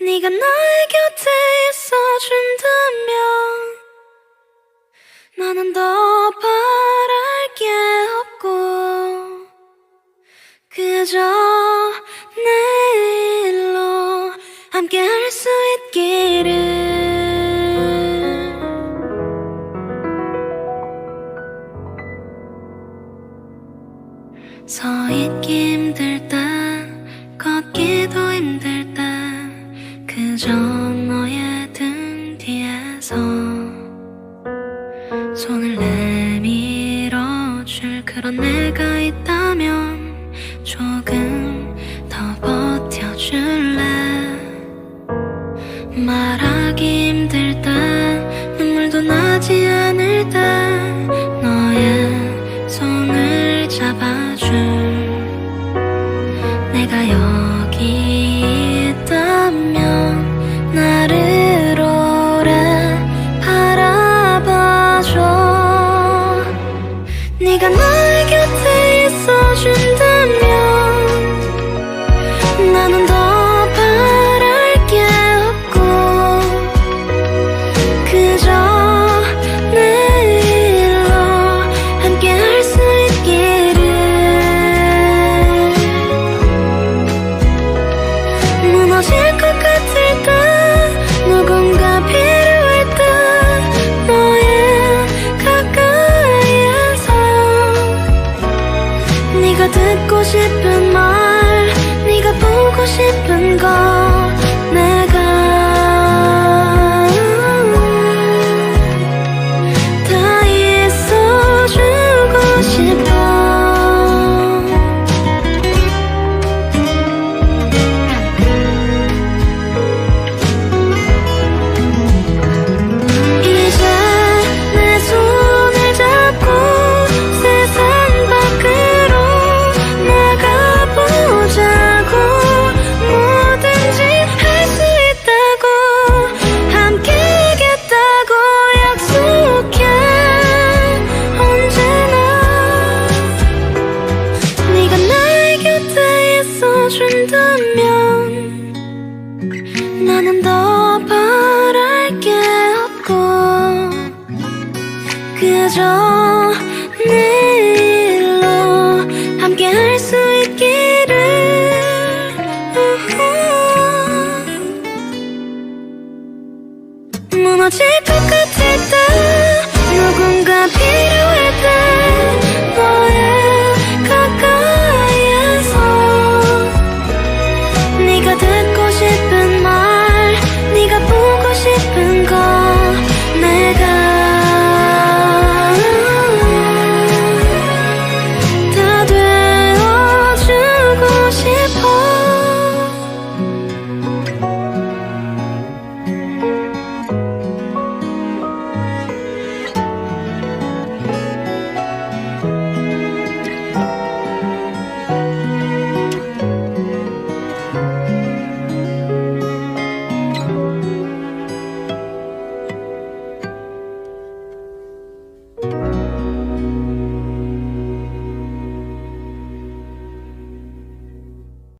네가 나의 곁에 있어준다면 나는 더 바랄 게 없고 그저 내일로 함께 할 수 있기를. 서 있기 힘들 때 손을 내밀어 줄 그런 내가 있다면 조금 더 버텨줄래? 말하기 힘들 때 눈물도 나지 않을 때 네가 나의 곁에 있어준 싶은 거 그저 내 일로 함께 할 수 있기를. 무너질 것